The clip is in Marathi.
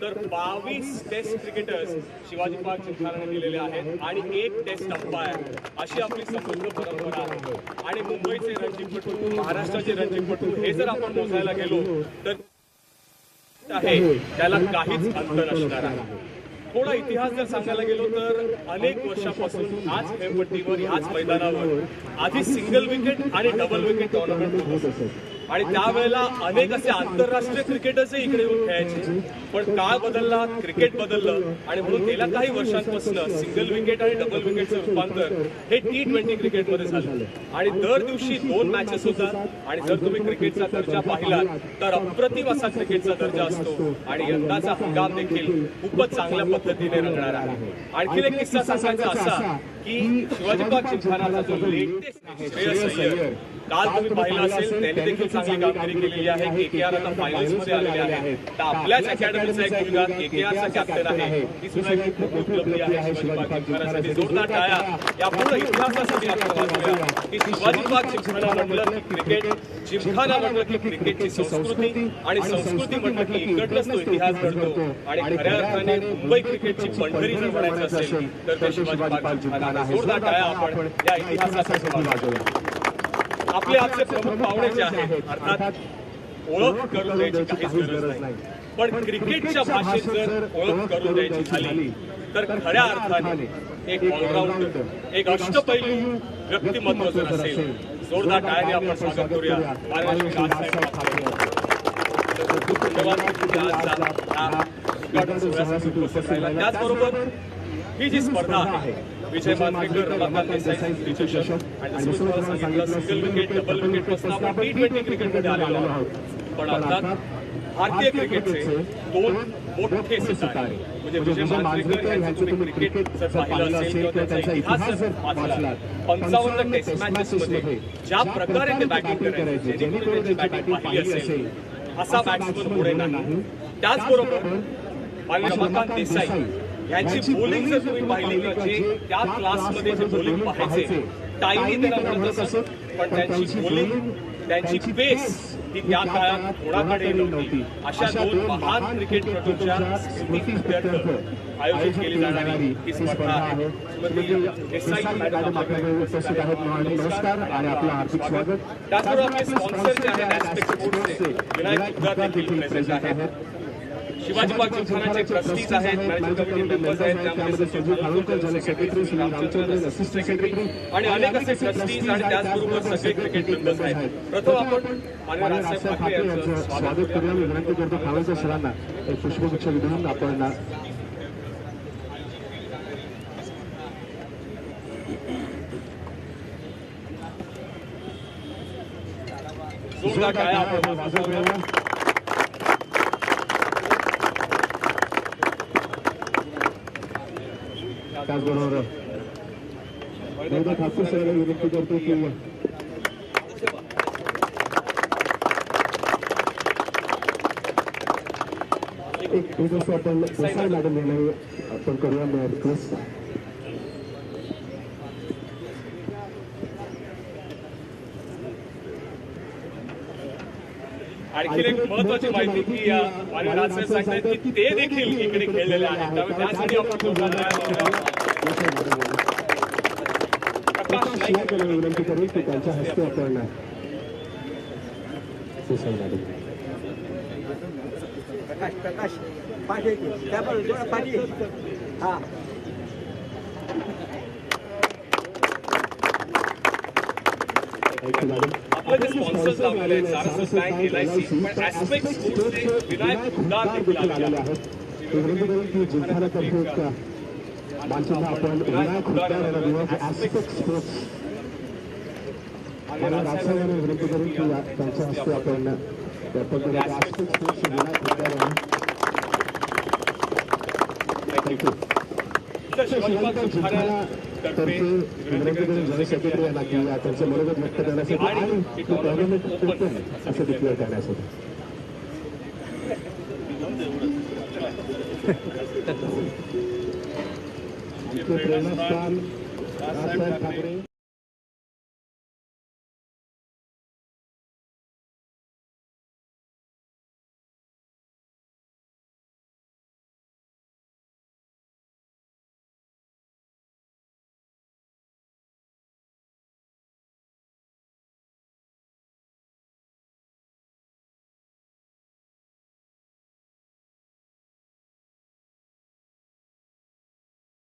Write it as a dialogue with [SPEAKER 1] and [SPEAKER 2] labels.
[SPEAKER 1] तर बावीस टेस्ट क्रिकेटर्स शिवाजी पार्क जिंकणाऱ्याने दिलेले आहेत आणि एक टेस्ट अंपायर अशी आपली समृद्ध परंपरा आहे. आणि मुंबईचे रणजीतपटू महाराष्ट्राचे रणजीतपटू हे जर आपण मोजायला गेलो तर आहे. त्याला काहीच अंतर असणार आहे थोडा इतिहास जर सांगायला गेलो तर अनेक वर्षापासून आज खेळपट्टीवर याच मैदानावर आधी सिंगल विकेट आणि डबल विकेट टुर्नामेंट होत असत. आणि त्यावेळेला अनेक असे आंतरराष्ट्रीय क्रिकेटर्सही इकडे येऊन खेळायचे. पण काळ बदलला क्रिकेट बदललं आणि म्हणून गेल्या काही वर्षांपासून सिंगल विकेट आणि डबल विकेटचं रूपांतर हे टी ट्वेंटी क्रिकेटमध्ये झालं. आणि दर दिवशी दोन मॅचेस होतात. आणि जर तुम्ही क्रिकेटचा दर्जा पाहिलात तर अप्रतिम असा क्रिकेटचा दर्जा असतो. आणि यंदाचा हंगाम देखील खूपच चांगल्या पद्धतीने रंगणार आहे. आणखी एक किस्सा सांगायचा असा की शिवाजी पार्क जिंकणारा जो लेटेस्ट श्रेयस अय्यर काल तुम्ही पाहिलं असेल त्यांनी देखील चांगली कामगिरी केलेली आहे. के के आर आता फायनल्समध्ये आलेले आहे. तर आपल्याच अकॅडमीचा एक मुलगा के के आरचा कॅप्टन आहे. ही सुद्धा एक खूप मोठी उपलब्धी आहे शिवाजी पार्क जिंकण्यासाठी जोरदार टाळ्या. या पूर्ण इतिहासासाठी आपण वाचूया की शिवाजी पार्क जिंकणं म्हटलं की क्रिकेट जिमखाना म्हटलं की क्रिकेटची संस्कृती आणि संस्कृती म्हटलं की इकडनंच तो इतिहास घडतो. आणि खऱ्या अर्थाने मुंबई क्रिकेटची पंढरी जर म्हणायची असेल तर ते शिवाजी पार्क जिमखाना आहे. आपण या वाजवूया आपले आजचे प्रमुख पाहुणे जे आहेत अर्थात ओळख करून द्यायची काहीच गरज नाही पण क्रिकेटच्या भाषेत जर ओळख करून द्यायची झाली तर खऱ्या अर्थाने एक ऑलराऊंडर एक अष्टपैलू व्यक्तिमत्व जर असेल जोरदार टाळ्याने आपण स्वागत करूया. धन्यवाद. त्याचबरोबर ही जी स्पर्धा आहे. विजय मांजरेकर रमाकांत देसाई चषक आणि जसं मी तुम्हाला सांगितलं सिंगल विकेट डबल विकेट पासून आपण टी ट्वेंटी क्रिकेटमध्ये आलेलो आहोत. पण अर्थात भारतीय क्रिकेटचे दोन मोठे सितारे. म्हणजे विजय मांजरेकर यांचं तुम्ही क्रिकेट जर पाहिलं असेल किंवा त्यांचा इतिहास जर वाचला पंचावन्न टेस्ट मॅचेस मध्ये ज्या प्रकारे ते बॅटिंग करायचे जेणेकरून त्यांची बॅटिंग पाहिली असेल असा बॅट्समन पुढे नाही. त्याचबरोबर माननीय रमाकांत देसाई यांची बॉलिंग जर तुम्ही पाहिली जे त्या क्लासमध्ये जे बॉलिंग पाहायचे टायनी त्यांना म्हणत असत पण त्यांची बॉलिंग त्यांची पेस ही त्या काळात कोणाकडे नव्हती. अशा दोन महान क्रिकेटपटूंच्या स्मृतीप्रित्यर्थ आयोजित केली जाणारी ही स्पर्धा आहे. श्रीमती देसाई मॅडम आपल्याकडे
[SPEAKER 2] उपस्थित आहेत महाराज नमस्कार आणि आपलं हार्दिक स्वागत.
[SPEAKER 1] त्याचबरोबर आपले स्पॉन्सर जे आहेत ऍस्पेक्ट स्पोर्ट्सचे विनायक गुजरात देखील प्रेझेंट आहेत. शिवाजी पार्क जिमखानाचे ट्रस्टीज आहेत मॅनेजिंग कमिटी मेंबर्स आहेत त्यामध्ये
[SPEAKER 2] Sanju Khanolkar secretary Sunil Ramachandran assistant secretary
[SPEAKER 1] आणि अनेक असे ट्रस्टीज आणि त्याचबरोबर सगळे क्रिकेट मेंबर्स आहेत. प्रथम आपण माननीय राजसाहेब ठाकरे यांचं स्वागत
[SPEAKER 2] करूया. मी विनंती करतो खानोलकर सरांना एक पुष्पगुच्छ देऊन आपण
[SPEAKER 1] जोरदार टाळ्या आपण. वाजवूया.
[SPEAKER 2] त्याचबरोबर एकदा ठाकूर सरांना विनंती करतो की एक थोडंसं आपण देसाई मॅडम यांना आपण करूया मी रिक्वेस्ट
[SPEAKER 1] आणखी एक महत्वाची माहिती की या माननीय राजसाहेब सांगतायत की ते देखील इकडे खेळलेले आहेत त्यामुळे त्यासाठी आपण जोरदार टाळ्या वाजवूया. प्रकाश नाईक
[SPEAKER 2] शिवाय विनंती करू की त्यांच्या हस्ते
[SPEAKER 3] प्रकाश प्रकाश. पाठी पाठी हा
[SPEAKER 1] आपले जे स्पॉन्सर्स लावलेले आहेत बँक पण स्पोर्ट्सचे विनायक देखील आलेले आहेत
[SPEAKER 2] मानचिन्ह आपण विनायक यांना देऊया ॲस्पेक्ट स्पोर्ट्स आणि राजसाहेब यांना विनंती करून की त्यांच्या हस्ते आपण त्या पद्धतीने ॲस्पेक्ट स्पोर्ट्स विनायक यांना थँक्यू
[SPEAKER 1] तर शिवाजी पार्क जिंकणाऱ्या
[SPEAKER 2] तर्फे विनंती करून जनरल सेक्रेटरी यांना की त्यांचं मनोगत व्यक्त करण्यासाठी आणि ही टुर्नामेंट ओपन असं डिक्लेअर करण्यासाठी. आमचे प्रेरणास्थान राजसाहेब ठाकरे.